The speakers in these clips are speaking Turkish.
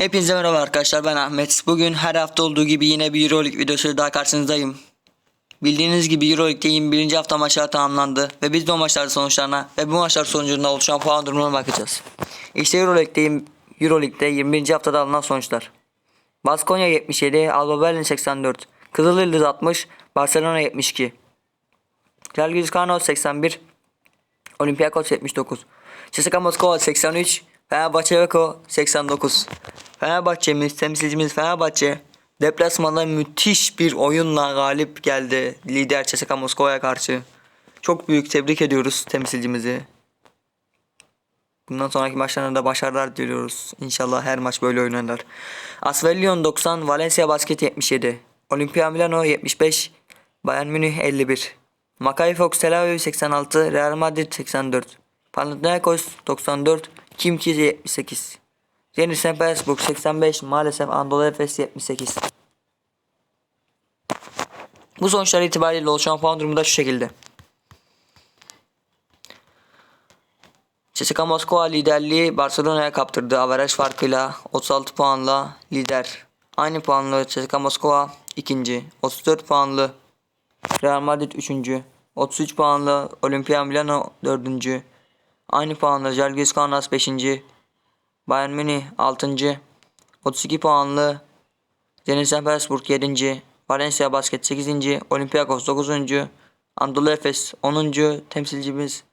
Hepinize merhaba arkadaşlar ben Ahmet. Bugün her hafta olduğu gibi yine bir Euroleague videosu daha karşınızdayım. Bildiğiniz gibi Euroleague'de 21. hafta maçlar tamamlandı ve biz de o maçların sonuçlarına ve bu maçlar sonucunda oluşan puan durumuna bakacağız. İşte Euroleague'de, Euroleague'de 21. haftada alınan sonuçlar. Baskonya 77, Alba Berlin 84, Kızılyıldız 60, Barcelona 72. Žalgiris Kaunas 81, Olympiakos 79. CSKA Moskova 83. Fenerbahçe Beko 89. Fenerbahçe'miz, temsilcimiz Fenerbahçe deplasmanda müthiş bir oyunla galip geldi lider CSKA Moskova'ya karşı. Çok büyük tebrik ediyoruz temsilcimizi. Bundan sonraki maçlarında da başarılar diliyoruz. İnşallah her maç böyle oynarlar. Asvel Lyon 90, Valencia Basket 77. Olimpia Milano 75, Bayern Münih 51. Maccabi Fox Tel Aviv 86, Real Madrid 84. Panathinaikos 94, Kimki 78. Zenit St. Petersburg 85, maalesef Anadolu Efes 78. Bu sonuçlar itibariyle oluşan puan durumu da şu şekilde. CSKA Moskova liderliği Barcelona'ya kaptırdı. Averaj farkıyla 36 puanla lider. Aynı puanlı CSKA Moskova ikinci. 34 puanlı Real Madrid 3. 33 puanlı Olimpia Milano 4. Aynı puanlı Žalgiris Kaunas 5. Bayern Münih 6. 32 puanlı Zenit. Petersburg 7. Valencia Basket 8. Olympiakos 9. Anadolu Efes 10. temsilcimiz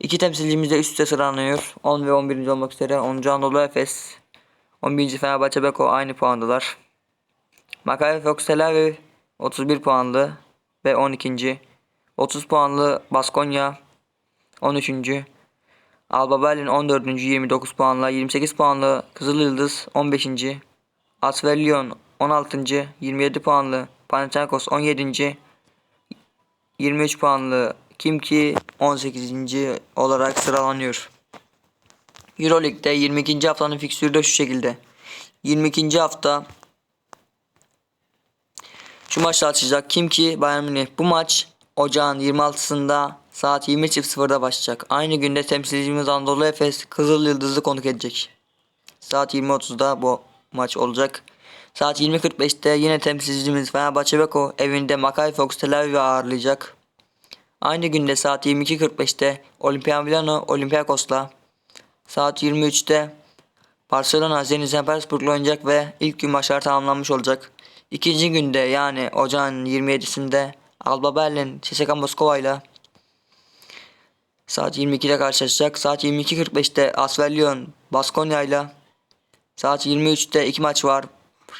İki temsilcimiz de üst üste sıralanıyor. 10 ve 11. olmak üzere 10. Anadolu Efes 11. Fenerbahçe Beko aynı puandalar. Maccabi Fox Tel Aviv 31 puanlı ve 12. 30 puanlı Baskonya 13. Alba Berlin 14. 29 puanla 28 puanlı Kızılyıldız 15. Asvel Lyon 16. 27 puanlı Panathinaikos 17. 23 puanlı Kimki 18. olarak sıralanıyor. Euroleague'de 22. haftanın fikstürü de şu şekilde. 22. hafta şu maçla açacak. Kim ki Bayern Münih. Bu maç ocağın 26'sında saat 20.00'da başlayacak. Aynı günde temsilcimiz Anadolu Efes Kızıl Yıldız'ı konuk edecek. Saat 20.30'da bu maç olacak. Saat 20.45'te yine temsilcimiz Fenerbahçe Beko evinde Maccabi Fox Tel Aviv'i ağırlayacak. Aynı günde saat 22.45'te Olimpia Milano Olympiakos'la saat 23'te Barcelona Zenit St. Petersburg'la oynayacak ve ilk gün maçlar tamamlanmış olacak. İkinci günde yani ocağın 27'sinde Alba Berlin CSKA Moskova ile saat 22'de karşılaşacak. Saat 22.45'te Asvel Lyon Baskonya ile saat 23'te iki maç var.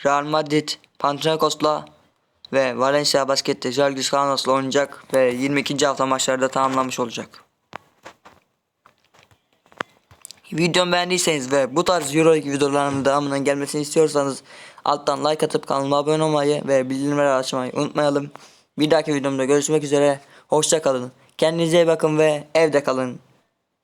Real Madrid Panathinaikos'la ve Valencia Basket'te Žalgiris Kaunas'la oynayacak ve 22. hafta maçları da tamamlanmış olacak. Videomu beğendiyseniz ve bu tarz Euroleague videolarımın devamının gelmesini istiyorsanız alttan like atıp kanalıma abone olmayı ve bildirimleri açmayı unutmayalım. Bir dahaki videomda görüşmek üzere. Hoşça kalın. Kendinize iyi bakın ve evde kalın.